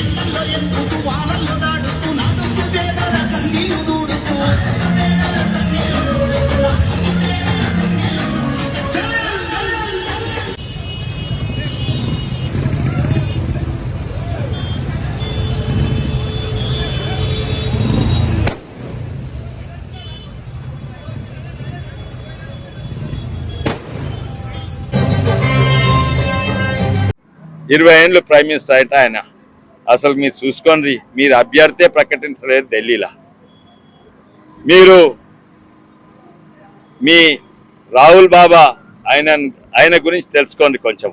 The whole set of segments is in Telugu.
ఎండల్లో ఎంపుతూ వానల్లో దాడుతూ నడుపు ఇరవై ఏండ్లు ప్రైమ్ మినిస్టర్ అయితే ఆయన. అసలు మీరు చూసుకోండి మీరు అభ్యర్థే ప్రకటించలేదు ఢిల్లీలో. మీరు మీ రాహుల్ బాబా ఆయన ఆయన గురించి తెలుసుకోండి కొంచెం.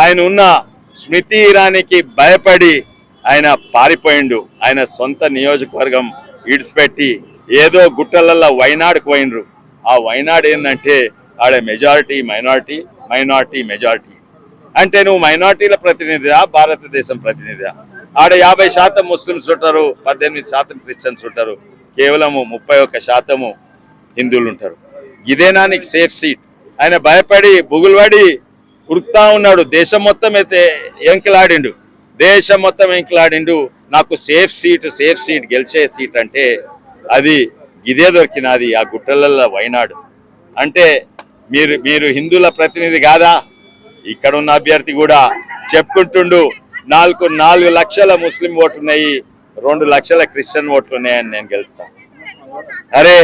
ఆయన ఉన్న స్మృతి ఇరానీకి భయపడి ఆయన పారిపోయిండు. ఆయన సొంత నియోజకవర్గం ఇడిచిపెట్టి ఏదో గుట్టలల్లో వైనాడుకు పోయినరు ఆ వైనాడు ఏంటంటే ఆడ మెజారిటీ మైనారిటీ మైనారిటీ మెజారిటీ. అంటే నువ్వు మైనార్టీల ప్రతినిధిరా భారతదేశం ప్రతినిధిరా? ఆడ యాభై శాతం ముస్లిమ్స్ ఉంటారు పద్దెనిమిది శాతం క్రిస్టియన్స్ ఉంటారు. కేవలము ముప్పై ఒక్క శాతము హిందువులు ఉంటారు. ఇదేనా నీకు సేఫ్ సీట్ ఆయన భయపడి బుగులుబడి ఉరుకుతా ఉన్నాడు. దేశం మొత్తం అయితే ఎంకిలాడిండు. దేశం మొత్తం ఎంకిలాడిండు. నాకు సేఫ్ సీట్ సేఫ్ సీట్ గెలిచే సీట్ అంటే అది ఇదే దొరికినది ఆ గుట్టలలో వైనాడు. అంటే మీరు మీరు హిందువుల ప్రతినిధి కాదా? ఇక్కడ ఉన్న అభ్యర్థి కూడా చెప్పుకుంటుండు నాలుగు నాలుగు లక్షల ముస్లిం ఓట్లు ఉన్నాయి రెండు లక్షల క్రిస్టియన్ ఓట్లు ఉన్నాయని నేను గెలుస్తాను అరే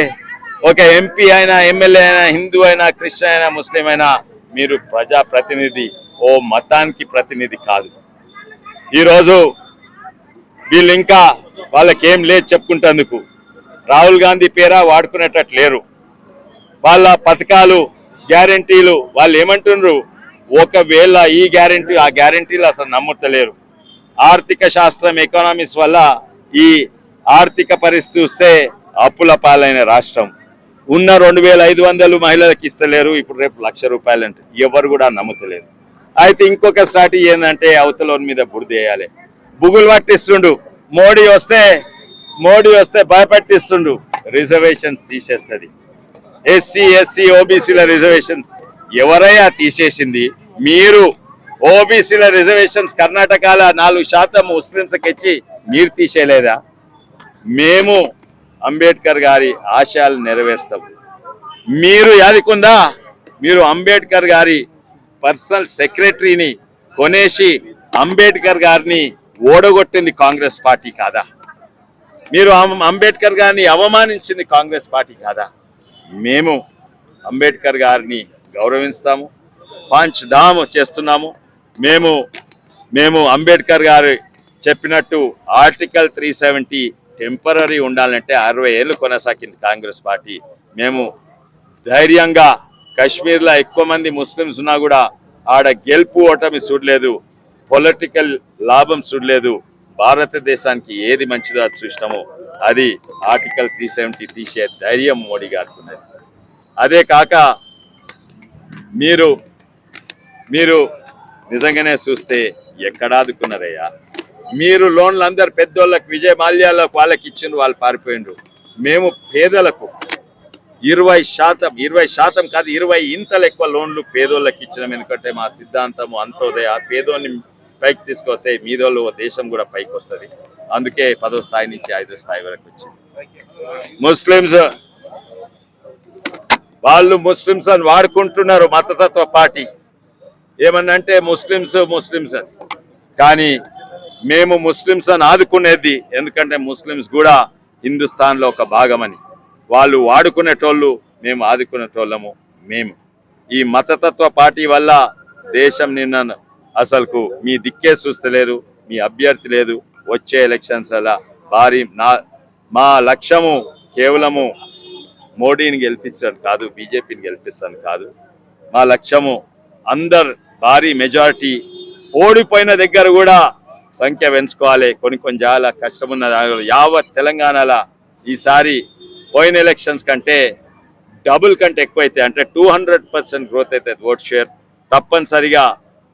ఒక ఎంపీ అయినా ఎమ్మెల్యే అయినా హిందూ అయినా క్రిస్టియన్ అయినా ముస్లిం అయినా మీరు ప్రజా ప్రతినిధి ఓ మతానికి ప్రతినిధి కాదు. ఈరోజు వీళ్ళు ఇంకా వాళ్ళకేం లేదు చెప్పుకుంటేందుకు. రాహుల్ గాంధీ పేరా వాడుకునేటట్లేరు లేరు. వాళ్ళ పథకాలు గ్యారంటీలు వాళ్ళు ఏమంటున్నారు ఒకవేళ ఈ గ్యారంటీ ఆ గ్యారంటీలు అసలు నమ్ముతలేరు. ఆర్థిక శాస్త్రం ఎకనామిక్స్ వల్ల ఈ ఆర్థిక పరిస్థితి చూస్తే అప్పుల పాలైన రాష్ట్రం. ఉన్న రెండు వేల ఐదు వందలు మహిళలకు ఇస్తలేరు ఇప్పుడు రేపు లక్ష రూపాయలు అంటే ఎవరు కూడా నమ్ముతలేరు. అయితే ఇంకొక స్ట్రాటజీ ఏంటంటే అవతలోని మీద బుడిదేయాలి బుగులు పట్టిస్తుండు. మోడీ వస్తే మోడీ వస్తే భయపట్టిస్తుండు. రిజర్వేషన్స్ తీసేస్తుంది. ఎస్సీ ఎస్సీ ఓబీసీల రిజర్వేషన్స్ ఎవరయ్యా తీసేసింది? మీరు ఓబీసీల రిజర్వేషన్స్ కర్ణాటకలో నాలుగు శాతం ముస్లింస్కి ఇచ్చి మీరు తీసేయలేదా? మేము అంబేద్కర్ గారి ఆశయాలు నెరవేర్స్తాం. మీరు యాదికుందా? మీరు అంబేద్కర్ గారి పర్సనల్ సెక్రటరీని కొనేసి అంబేద్కర్ గారిని ఓడగొట్టింది కాంగ్రెస్ పార్టీ కాదా? మీరు అంబేద్కర్ గారిని అవమానించింది కాంగ్రెస్ పార్టీ కాదా? మేము అంబేద్కర్ గారిని గౌరవిస్తాము. పాంచ్ డామ్ చేస్తున్నాము. మేము మేము అంబేద్కర్ గారు చెప్పినట్టు ఆర్టికల్ త్రీ సెవెంటీ టెంపరీ ఉండాలంటే అరవై ఏళ్ళు కొనసాగింది కాంగ్రెస్ పార్టీ. మేము ధైర్యంగా కాశ్మీర్లో ఎక్కువ మంది ముస్లిమ్స్ ఉన్నా కూడా ఆడ గెలుపు ఓటమి చూడలేదు పొలిటికల్ లాభం చూడలేదు. భారతదేశానికి ఏది మంచిదో అది చూసినామో. అది ఆర్టికల్ త్రీ సెవెంటీ తీసే ధైర్యం మోడీ గారికి ఉన్నది అదే కాక మీరు మీరు నిజంగానే చూస్తే ఎక్కడ ఆదుకున్నారయ్యా? మీరు లోన్లు అందరు పెద్దోళ్ళకి విజయ మాల్యాలకు వాళ్ళకి ఇచ్చిండ్రు వాళ్ళు పారిపోయిండ్రు. మేము పేదలకు ఇరవై శాతం ఇరవై శాతం కాదు ఇరవై ఇంతలు ఎక్కువ లోన్లు పేదోళ్ళకి ఇచ్చినాం. ఎందుకంటే మా సిద్ధాంతము అంతోదయ పేదోని పైకి తీసుకొస్తే మీదోళ్ళు దేశం కూడా పైకి వస్తుంది. అందుకే పదో స్థాయి నుంచి ఐదో స్థాయి వరకు వచ్చింది. ముస్లిమ్స్ వాళ్ళు ముస్లిమ్స్ అని వాడుకుంటున్నారు మతతత్వ పార్టీ. ఏమన్నంటే ముస్లిమ్స్ ముస్లిమ్స్ అని. కానీ మేము ముస్లిమ్స్ అని ఆదుకునేది ఎందుకంటే ముస్లిమ్స్ కూడా హిందుస్థాన్లో ఒక భాగమని. వాళ్ళు వాడుకునేటోళ్ళు మేము ఆదుకునేటోళ్ళము మేము. ఈ మతతత్వ పార్టీ వల్ల దేశం నిన్న అసలుకు మీ దిక్కే చూస్తలేరు మీ అభ్యర్థి లేదు. వచ్చే ఎలక్షన్స్ అలా భారీ నా మా లక్ష్యము కేవలము మోడీని గెలిపించడం కాదు బీజేపీని గెలిపిస్తాను కాదు. మా లక్ష్యము అందరు భారీ మెజారిటీ ఓడిపోయిన దగ్గర కూడా సంఖ్య పెంచుకోవాలి. కొన్ని కొన్ని చాలా కష్టమున్న జాగాలు యావత్ తెలంగాణలో ఈసారి పోయిన ఎలక్షన్స్ కంటే డబుల్ కంటే ఎక్కువైతే అంటే టూ హండ్రెడ్ పర్సెంట్ గ్రోత్ అవుతుంది ఓట్ షేర్ తప్పనిసరిగా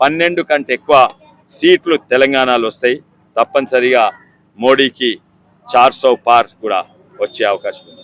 పన్నెండు కంటే ఎక్కువ సీట్లు తెలంగాణలో వస్తాయి. తప్పనిసరిగా మోడీకి చార్ సో పార్ కూడా వచ్చే అవకాశం ఉంది.